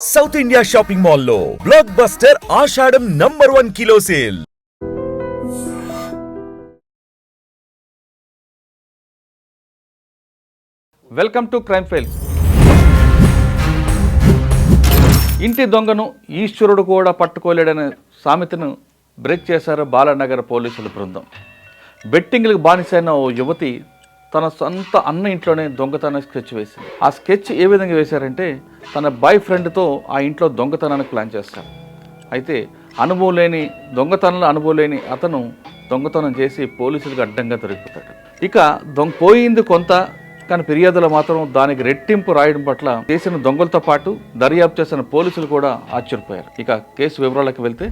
South India shopping మాల్లో blockbuster Ashadham number one kilo sale welcome to crime files ఇంటి దొంగను ఈశ్వరుడు కూడా పట్టుకోలేడనే సామెతను బ్రేక్ చేశారు బాలనగర్ పోలీసుల బృందం. బెట్టింగ్లకు బానిసైన ఓ యువతి తన సొంత అన్న ఇంట్లోనే దొంగతనం స్కెచ్ వేసింది. ఆ స్కెచ్ ఏ విధంగా వేశారంటే తన బాయ్ ఫ్రెండ్తో ఆ ఇంట్లో దొంగతనానికి ప్లాన్ చేస్తారు అయితే అనుభవం లేని దొంగతనంలో అనుభవం లేని అతను దొంగతనం చేసి పోలీసులకు అడ్డంగా దొరికిపోతాడు ఇక దొంగ పోయింది కొంత కానీ ఫిర్యాదులో మాత్రం దానికి రెట్టింపు రాయడం పట్ల చేసిన దొంగలతో పాటు దర్యాప్తు చేసిన పోలీసులు కూడా ఆశ్చర్యపోయారు. ఇక కేసు వివరాలకు వెళ్తే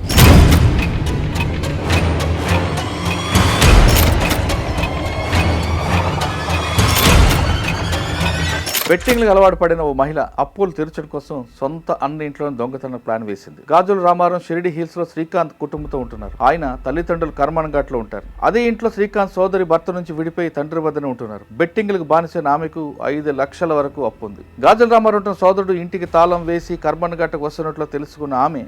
బెట్టింగ్లకు అలవాటు పడిన ఓ మహిళ అప్పులు తీర్చడం కోసం సొంత అన్న ఇంట్లోనే దొంగతనం ప్లాన్ వేసింది. గాజుల రామారం షిరిడి హిల్స్లో శ్రీకాంత్ కుటుంబంతో ఉంటున్నారు. ఆయన తల్లిదండ్రులు కర్మన్ ఘాట్లో ఉంటారు. అదే ఇంట్లో శ్రీకాంత్ సోదరి భర్త నుంచి విడిపోయి తండ్రి వద్దనే ఉంటున్నారు. బెట్టింగ్లకు బానిసైన ఆమెకు ఐదు లక్షల వరకు అప్పు ఉంది. గాజుల రామారం ఉంటున్న సోదరుడు ఇంటికి తాళం వేసి కర్మన్ ఘాట్కు వస్తున్నట్లు తెలుసుకున్న ఆమె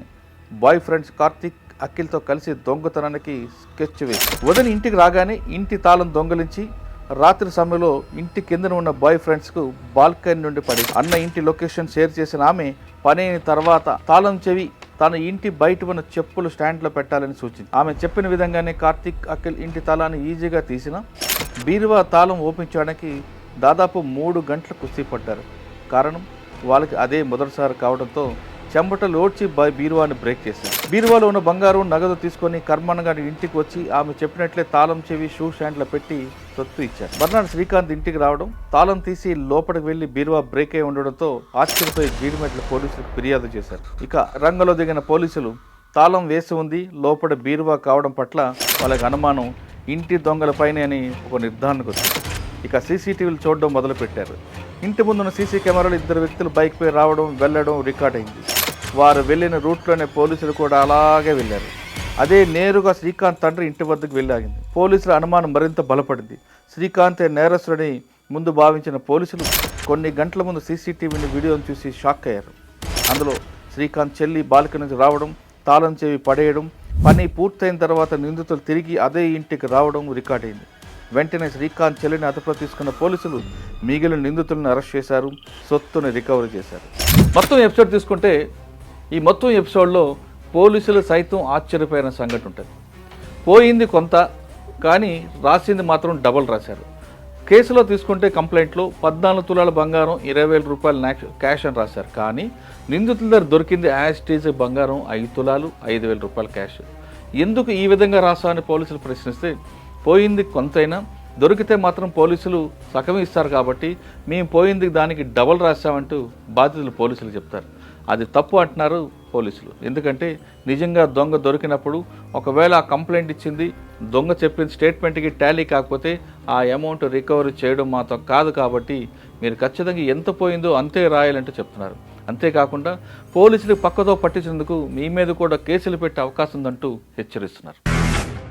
బాయ్ ఫ్రెండ్స్ కార్తిక్ అఖిల్తో కలిసి దొంగతనానికి స్కెచ్ వేసి వదిన ఇంటికి రాగానే ఇంటి తాళం దొంగలించి రాత్రి సమయంలో ఇంటి కిందన ఉన్న బాయ్ ఫ్రెండ్స్కు బాల్కనీ నుండి పడి అన్న ఇంటి లొకేషన్ షేర్ చేసిన ఆమె పని అయిన తర్వాత తాళం చెవి తన ఇంటి బయట ఉన్న చెప్పులు స్టాండ్లో పెట్టాలని సూచించింది ఆమె చెప్పిన విధంగానే కార్తిక్ అఖిల్ ఇంటి తాళాన్ని ఈజీగా తీసిన బీరువా తాళం ఓపెన్ చేయడానికి దాదాపు మూడు గంటలు కుస్తీ పడ్డారు. కారణం వాళ్ళకి అదే మొదటిసారి కావడంతో చెంబట ఓడ్చి బీరువాని బ్రేక్ చేశారు బీరువాలో ఉన్న బంగారం నగదు తీసుకొని కర్మన్ గారి ఇంటికి వచ్చి ఆమె చెప్పినట్లే తాళం చెవి షూ స్టాండ్లో పెట్టి సొత్తు ఇచ్చారు. మర్నాడు శ్రీకాంత్ ఇంటికి రావడం తాళం తీసి లోపలికి వెళ్ళి బీరువా బ్రేక్ అయి ఉండడంతో ఆశ్చర్యపోయి జీడిమెట్ల పోలీసులకు ఫిర్యాదు చేశారు. ఇక రంగంలో దిగిన పోలీసులు తాళం వేసి ఉంది లోపల బీరువా కావడం పట్ల వాళ్ళకి అనుమానం ఇంటి దొంగలపైనే అని ఒక నిర్ధారణకు వచ్చింది. ఇక సీసీటీవీలు చూడడం మొదలుపెట్టారు. ఇంటి ముందున్న సీసీ కెమెరాలు ఇద్దరు వ్యక్తులు బైక్పై రావడం వెళ్ళడం రికార్డ్ అయింది. వారు వెళ్ళిన రూట్లోనే పోలీసులు కూడా అలాగే వెళ్ళారు. అదే నేరుగా శ్రీకాంత్ తండ్రి ఇంటి వద్దకు వెళ్ళాగింది. పోలీసుల అనుమానం మరింత బలపడింది. శ్రీకాంతే నేరస్తుడని ముందు భావించిన పోలీసులు కొన్ని గంటల ముందు సీసీటీవీని వీడియోను చూసి షాక్ అయ్యారు. అందులో శ్రీకాంత్ చెల్లి బాలిక నుంచి రావడం తాళం చెవి పడేయడం పని పూర్తయిన తర్వాత నిందితులు తిరిగి అదే ఇంటికి రావడం రికార్డైంది వెంటనే శ్రీకాంత్ చెల్లిని అదుపులో తీసుకున్న పోలీసులు మిగిలిన నిందితులను అరెస్ట్ చేశారు సొత్తుని రికవరీ చేశారు. మొత్తం ఎపిసోడ్ తీసుకుంటే ఈ మొత్తం ఎపిసోడ్లో పోలీసులు సైతం ఆశ్చర్యపోయిన సంఘటన ఉంటుంది. పోయింది కొంత కానీ రాసింది మాత్రం డబల్ రాశారు. కేసులో తీసుకుంటే కంప్లైంట్లో పద్నాలుగు తులాల బంగారం ఇరవై వేల రూపాయల క్యాష్ అని రాశారు. కానీ నిందితుల దగ్గర దొరికింది యాస్టీజ్ బంగారం ఐదు తులాలు ఐదు వేల రూపాయల క్యాష్. ఎందుకు ఈ విధంగా రాసా అని పోలీసులు ప్రశ్నిస్తే పోయింది కొంతైనా దొరికితే మాత్రం పోలీసులు సగం ఇస్తారు కాబట్టి మేము పోయింది దానికి డబల్ రాశామంటూ బాధితులు పోలీసులు చెప్తారు. అది తప్పు అంటున్నారు పోలీసులు. ఎందుకంటే నిజంగా దొంగ దొరికినప్పుడు ఒకవేళ ఆ కంప్లైంట్ ఇచ్చింది దొంగ చెప్పిన స్టేట్మెంట్కి టాలీ కాకపోతే ఆ అమౌంట్ రికవరీ చేయడం మాతో కాదు కాబట్టి మీరు ఖచ్చితంగా ఎంత పోయిందో అంతే రాయాలంటూ చెప్తున్నారు. అంతేకాకుండా పోలీసులు పక్కతో పట్టించేందుకు మీ మీద కూడా కేసులు పెట్టే అవకాశం ఉందంటూ హెచ్చరిస్తున్నారు.